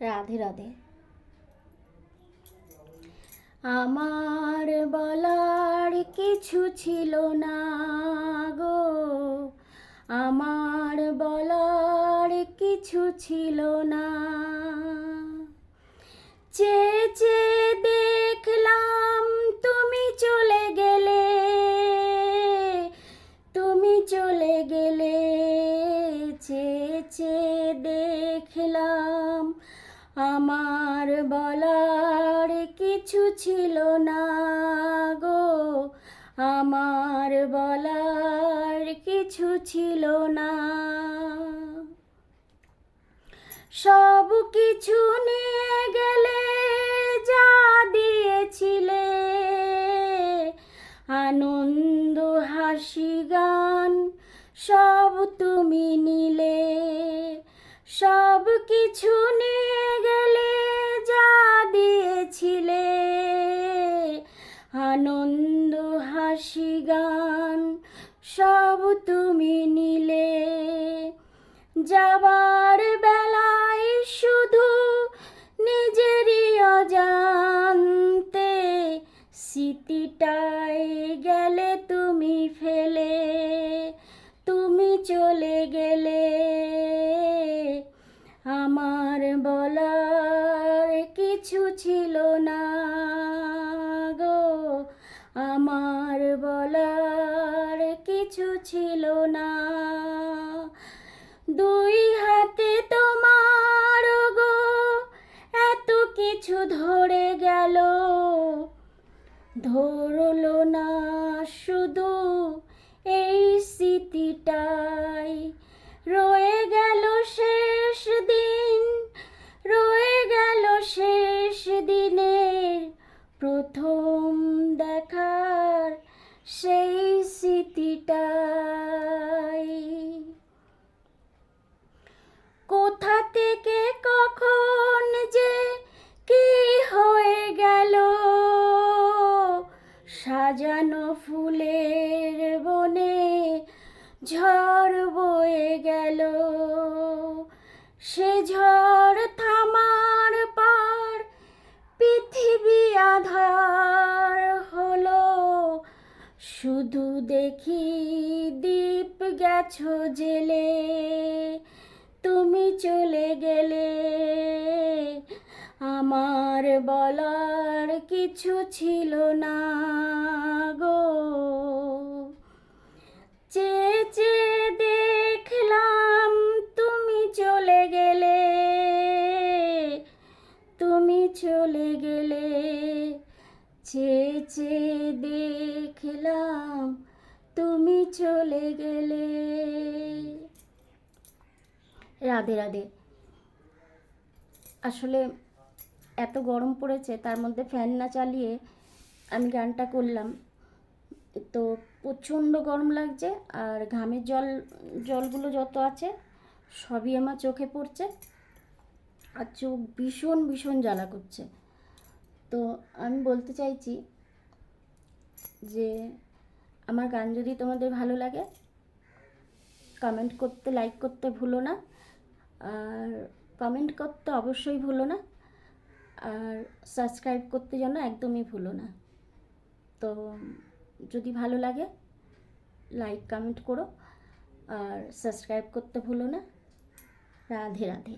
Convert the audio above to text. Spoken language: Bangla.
রাধে রাধে। আমার বলার কিছু ছিল না গো। আমার বলার কিছু ছিল না। চেয়ে দেখলাম তুমি চলে গেলে। তুমি চলে গেলে। চেয়ে দেখলাম আমার বলার কিছু ছিল না গো। আমার বলার কিছু ছিল না। সব কিছু নিয়ে গেলে যা দিয়েছিলে। আনন্দ, হাসি, গান সব তুমি নিলে। সব কিছু গান সব তুমি নিলে। যাবার বেলায় শুধু নিজেরই অজান্তে স্মৃতিটাই গেলে তুমি ফেলে, তুমি চলে গেলে। আমার বলার কিছু ছিল কিছু ছিল না। দুই হাতে তোমার গো, এত কিছু ধরে গেল। ধরল না শুধু এই স্মৃতিটাই। সেই দেখি দীপ গেছো জেলে, তুমি চলে গেলে। আমার বলার কিছু ছিল না গো। চেয়ে দেখলাম তুমি চলে গেলে, তুমি চলে গেলে। চেয়ে দেখলাম তুমি চলে গেলে। রাধে রাধে। আসলে এত গরম পড়েছে, তার মধ্যে ফ্যান না চালিয়ে আমি গানটা করলাম। তো প্রচণ্ড গরম লাগছে আর ঘামের জল, জলগুলো যত আছে সবই আমার চোখে পড়ছে আর চোখ ভীষণ ভীষণ জ্বালা করছে। তো আমি বলতে চাইছি যে আমার গান যদি তোমাদের ভালো লাগে কমেন্ট করতে লাইক করতে ভুলো না। আর কমেন্ট করতে অবশ্যই ভুলো না। আর সাবস্ক্রাইব করতে যেন একদমই ভুলো না। তো যদি ভালো লাগে লাইক কমেন্ট করো। আর সাবস্ক্রাইব করতে ভুলো না। রাধে রাধে।